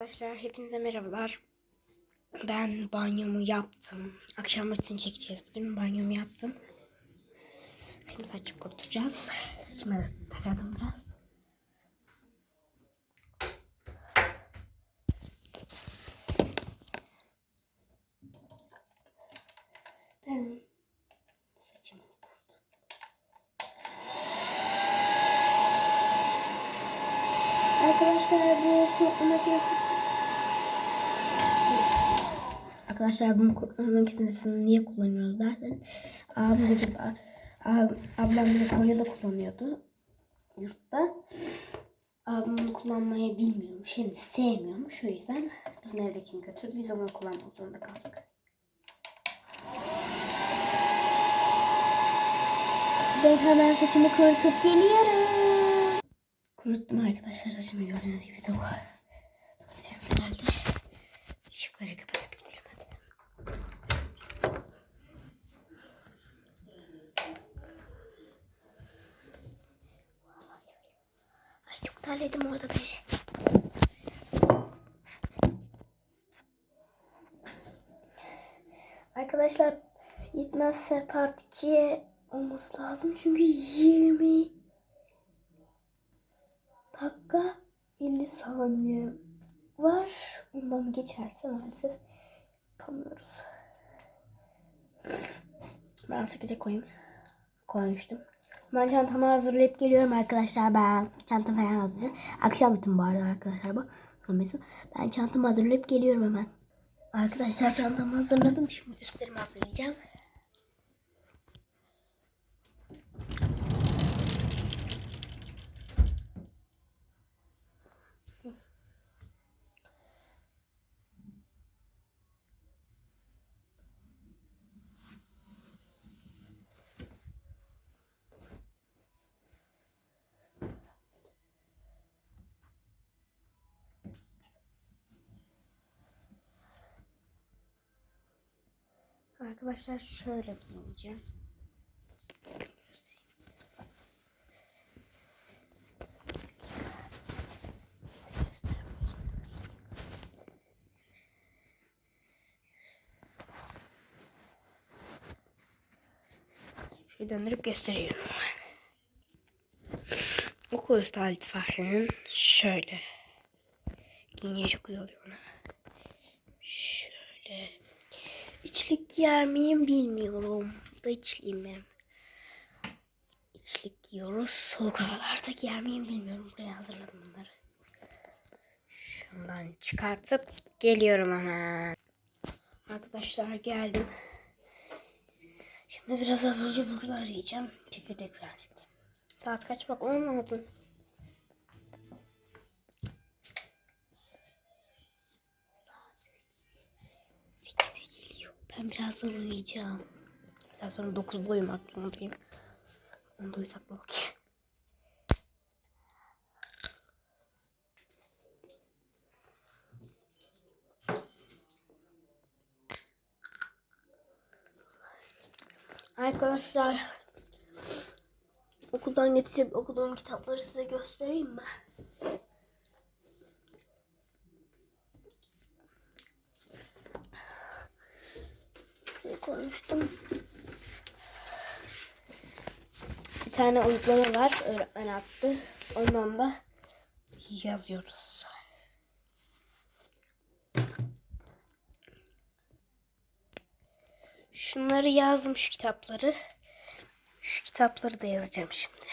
Arkadaşlar hepinize merhabalar. Ben banyomu yaptım. Akşam rutin çekeceğiz bugün. Banyomu yaptım. Şimdi saçımı kurutacağız. Saçımı taradım biraz. Ben Arkadaşlar bu kurutma makinesi Arkadaşlar bu kurutma makinesini niye kullanıyoruz dersen abim de ab- ablam de Konya'da kullanıyordu yurtta. Abim bunu kullanmayı bilmiyormuş hem de sevmiyormuş. O yüzden bizim evdekini götürdü. Biz onu kullanmak zorunda kaldık. Ben hemen saçımı kurutup geliyorum. Kuruttum arkadaşlar saçımı gördüğünüz gibi çok Kapatacağım herhalde. Terledim orada be. Arkadaşlar yetmezse part 2'ye olması lazım. Çünkü 20 dakika 50 saniye var. Ondan geçerse maalesef yapamıyoruz. Ben sıkıca koyayım. Koymuştum. Ben çantamı hazırlayıp geliyorum arkadaşlar. Ben çanta falan hazırlayacağım. Akşam bütün bu arada arkadaşlar bu. Ben çantamı hazırlayıp geliyorum hemen. Arkadaşlar çantamı hazırladım. Şimdi üstlerimi hazırlayacağım. Arkadaşlar şöyle giyineceğim. Şöyle döndürüp gösteriyorum. Okul üstü Halit Fahri'nin şöyle. Giyince çok güzel oluyor ona. Şöyle. İçlik giyer miyim bilmiyorum. Da içliyim benim. İçlik giyiyoruz. Soğuk havalarda giyer miyim bilmiyorum. Buraya hazırladım bunları. Şundan çıkartıp geliyorum hemen. Arkadaşlar geldim. Şimdi biraz abur cuburlar yiyeceğim. Çekirdek birazcık. Saat kaç bak 10 Ben birazdan uyuyacağım. Biraz sonra 9'da uyumak zorundayım. Onda uyusak mı bakayım. Arkadaşlar okuldan getirip okuduğum kitapları size göstereyim mi? Şöyle koymuştum. Bir tane uygulama var. Öğretmen attı. Ondan da yazıyoruz. Şunları yazdım şu kitapları. Şu kitapları da yazacağım şimdi.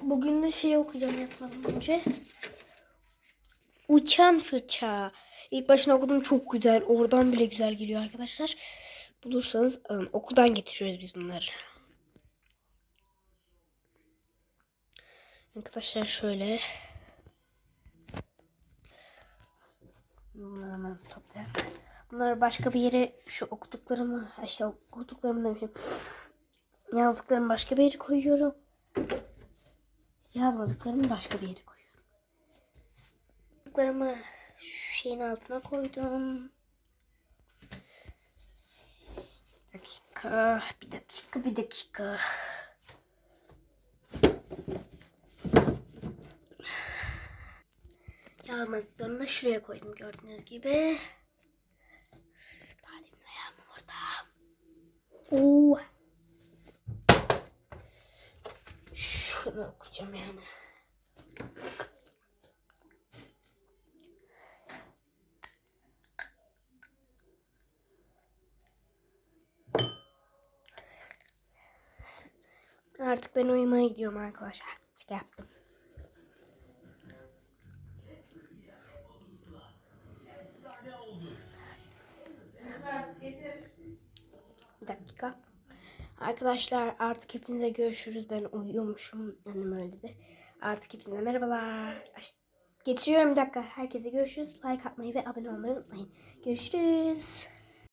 Bugün de şey okuyacağım yatmadan önce. Uçan fırça. İlk başına okudum çok güzel. Oradan bile güzel geliyor arkadaşlar. Bulursanız alın. Okuldan getiriyoruz biz bunları. Arkadaşlar şöyle. Bunları hemen toplayalım. Bunları başka bir yere şu okuduklarımı işte okuduklarımı demişim. Yazdıklarımı başka bir yere koyuyorum. Yazmadıklarımı başka bir yere koyuyorum. Yazdıklarımı şu şeyin altına koydum. Bir dakika, bir dakika, bir dakika. almadıklarını da şuraya koydum gördüğünüz gibi. Daha demin ayağım orada. Oo. Şunu okuyacağım yani. Artık ben uyumaya gidiyorum arkadaşlar. Şaka yaptım. Bir dakika. Arkadaşlar artık hepinize görüşürüz. Ben uyuyormuşum. Annem öyle dedi. Artık hepinize merhabalar. Getiriyorum bir dakika. Herkese görüşürüz. Like atmayı ve abone olmayı unutmayın. Görüşürüz.